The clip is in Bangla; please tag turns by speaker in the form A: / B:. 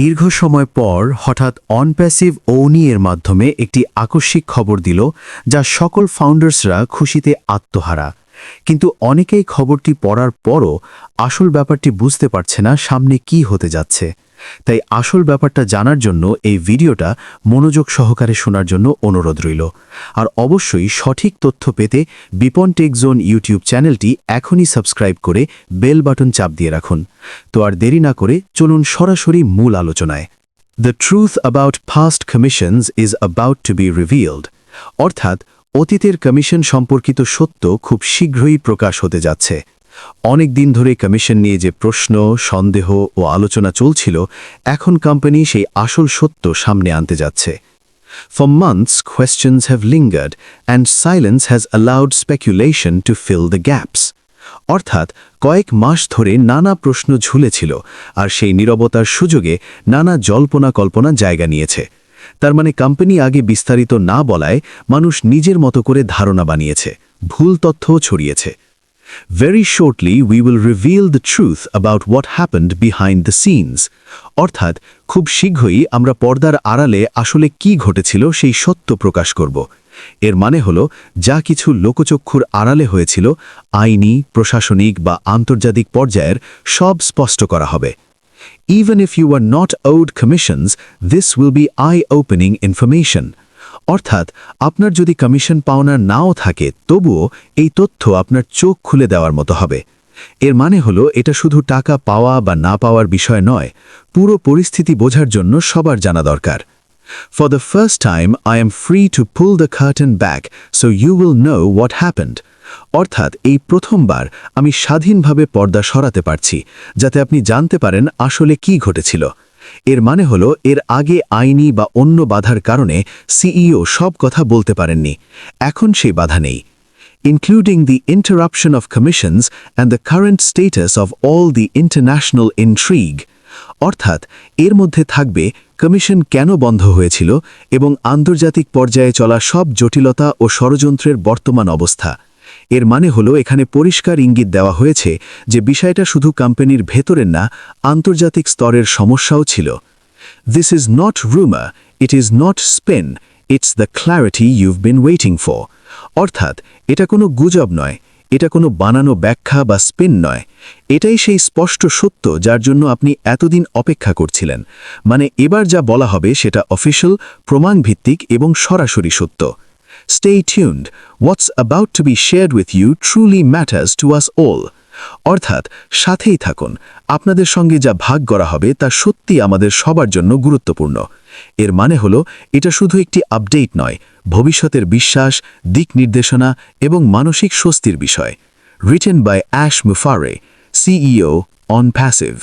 A: দীর্ঘ সময় পর হঠাৎ অনপ্যাসিভ ওনি এর মাধ্যমে একটি আকস্মিক খবর দিল, যা সকল ফাউন্ডার্সরা খুশিতে আত্মহারা। কিন্তু অনেকেই খবরটি পড়ার পরও আসল ব্যাপারটি বুঝতে পারছে না সামনে কি হতে যাচ্ছে। তাই আসল ব্যাপারটা জানার জন্য এই ভিডিওটা মনোযোগ সহকারে শোনার জন্য অনুরোধ রইল। আর অবশ্যই সঠিক তথ্য পেতে বিপন টেক জোন ইউটিউব চ্যানেলটি এখনই সাবস্ক্রাইব করে বেল বাটন চাপ দিয়ে রাখুন। তো আর দেরি না করে চলুন সরাসরি মূল আলোচনায়। The truth about fast commissions is about to be revealed অর্থাৎ অতীতের কমিশন সম্পর্কিত সত্য খুব শীঘ্রই প্রকাশ হতে যাচ্ছে। অনেক দিন ধরে কমিশন নিয়ে যে প্রশ্ন সন্দেহ ও আলোচনা চলছিল এখন কোম্পানি সেই আসল সত্য সামনে আনতে যাচ্ছে। For months, questions have lingered, and silence has allowed speculation to fill the gaps. অর্থাৎ কয়েক মাস ধরে নানা প্রশ্ন ঝুলেছিল আর সেই নীরবতার সুযোগে নানা জল্পনা কল্পনা জায়গা নিয়েছে। তার মানে কোম্পানি আগে বিস্তারিত না বলায় মানুষ নিজের মতো করে ধারণা বানিয়েছে ভুল তথ্যও ছড়িয়েছে। Very shortly, we will reveal the truth about what happened behind the scenes. অর্থাৎ খুব শীঘ্রই আমরা পর্দার আড়ালে আসলে কি ঘটেছিল সেই সত্য প্রকাশ করব এর মানে হল যা কিছু লোকচক্ষুর আড়ালে হয়েছিল আইনি প্রশাসনিক বা আন্তর্জাতিক পর্যায়ের সব স্পষ্ট করা হবে Even if you are not owed commissions, this will be eye-opening information. অর্থাৎ আপনার যদি কমিশন পাওনার নাও থাকে তবুও এই তথ্য আপনার চোখ খুলে দেওয়ার মতো হবে। এর মানে হলো এটা শুধু টাকা পাওয়া বা না পাওয়ার বিষয় নয় পুরো পরিস্থিতি বোঝার জন্য সবার জানা দরকার। For the first time, I am free to pull the curtain back so you will know what happened. অর্থাৎ এই প্রথমবার আমি স্বাধীনভাবে পর্দা সরাতে পারছি যাতে আপনি জানতে পারেন আসলে কি ঘটেছিল। এর মানে হলো, এর আগে আইনি বা অন্য বাধার কারণে সিইও সব কথা বলতে পারেননি। এখন সেই বাধা নেই। Including the interruption of commissions and the current status of all the international intrigue. অর্থাৎ, এর মধ্যে থাকবে কমিশন কেন বন্ধ হয়েছিল এবং আন্তর্জাতিক পর্যায়ে চলা সব জটিলতা ও ষড়যন্ত্রের বর্তমান অবস্থা। এর মানে হলো এখানে পরিষ্কার ইঙ্গিত দেওয়া হয়েছে যে বিষয়টা শুধু কোম্পানির ভেতরের না, আন্তর্জাতিক স্তরের সমস্যাও ছিল। This is not rumour it is not spin it's the clarity you've been waiting for অর্থাৎ, এটা কোনো গুজব নয়, এটা কোনো বানানো ব্যাখ্যা বা স্পিন নয়। এটাই সেই স্পষ্ট সত্য যার জন্য আপনি এতদিন অপেক্ষা করছিলেন। মানে এবার যা বলা হবে সেটা অফিসিয়াল প্রমাণভিত্তিক এবং সরাসরি সত্য। Stay tuned. What's about to be shared with you truly matters to us all. অর্থাৎ, সাথেই থাকুন আপনাদের সঙ্গে যা ভাগ করা হবে তা সত্যি আমাদের সবার জন্য গুরুত্বপূর্ণ এর মানে হল, এটা শুধু একটি আপডেট নয়, ভবিষ্যতের বিশ্বাস, দিক নির্দেশনা এবং মানসিক স্বস্তির বিষয় written by Ash Mufareh CEO on passive